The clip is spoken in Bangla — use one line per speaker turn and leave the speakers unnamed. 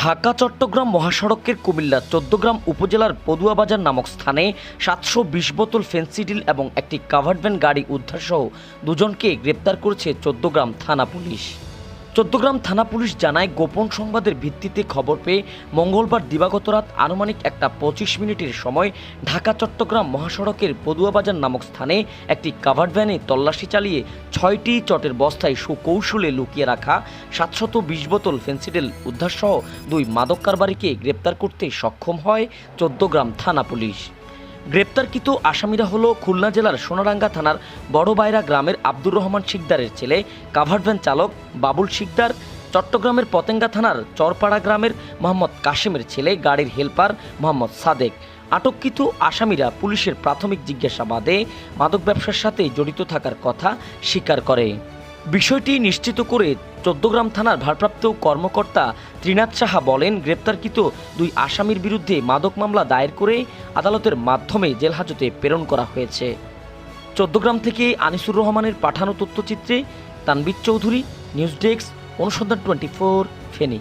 ঢাকা, চট্টগ্রাম মহাসড়কের কুমিল্লা, চোদ্দগ্রাম উপজেলার পদুয়া বাজার নামক স্থানে সাতশো বিশ বোতল ফেন্সিডিল এবং একটি কাভার্ড ভ্যান গাড়ি উদ্ধারসহ দুজনকে গ্রেপ্তার করেছে চোদ্দগ্রাম থানা পুলিশ। চোদ্দগ্রাম থানা পুলিশ জানায়, গোপন সংবাদের ভিত্তিতে খবর পেয়ে মঙ্গলবার দিবাগত রাত আনুমানিক একটা পঁচিশ মিনিটের সময় ঢাকা, চট্টগ্রাম মহাসড়কের পদুয়াবাজার নামক স্থানে একটি কাভার্ড ভ্যানে তল্লাশি চালিয়ে ছয়টি চটের বস্তায় সুকৌশলে লুকিয়ে রাখা সাতশত বিশ বোতল ফেন্সিডেল উদ্ধারসহ দুই মাদক কারবারিকে গ্রেপ্তার করতে সক্ষম হয় চোদ্দগ্রাম থানা পুলিশ। গ্রেপ্তারকৃত আসামিরা হল খুলনা জেলার সোনারাঙ্গা থানার বড়বায়রা গ্রামের আব্দুর রহমান শিকদারের ছেলে, কাভার্ড ভ্যান চালক বাবুল শিকদার, চট্টগ্রামের পতেঙ্গা থানার চরপাড়া গ্রামের মোহাম্মদ কাশেমের ছেলে, গাড়ির হেলপার মোহাম্মদ সাদেক। আটককৃত আসামিরা পুলিশের প্রাথমিক জিজ্ঞাসাবাদে মাদক ব্যবসার সাথে জড়িত থাকার কথা স্বীকার করে। বিষয়টি নিশ্চিত করে চোদ্দগ্রাম থানার ভারপ্রাপ্ত কর্মকর্তা ত্রিনাথ সাহা বলেন, গ্রেপ্তারকৃত দুই আসামির বিরুদ্ধে মাদক মামলা দায়ের করে আদালতের মাধ্যমে জেলহাজতে প্রেরণ করা হয়েছে। চোদ্দগ্রাম থেকে আনিসুর রহমানের পাঠানো তথ্যচিত্রে তানবির চৌধুরী, নিউজ ডেস্ক, অনুসন্ধান টোয়েন্টি ফোর, ফেনী।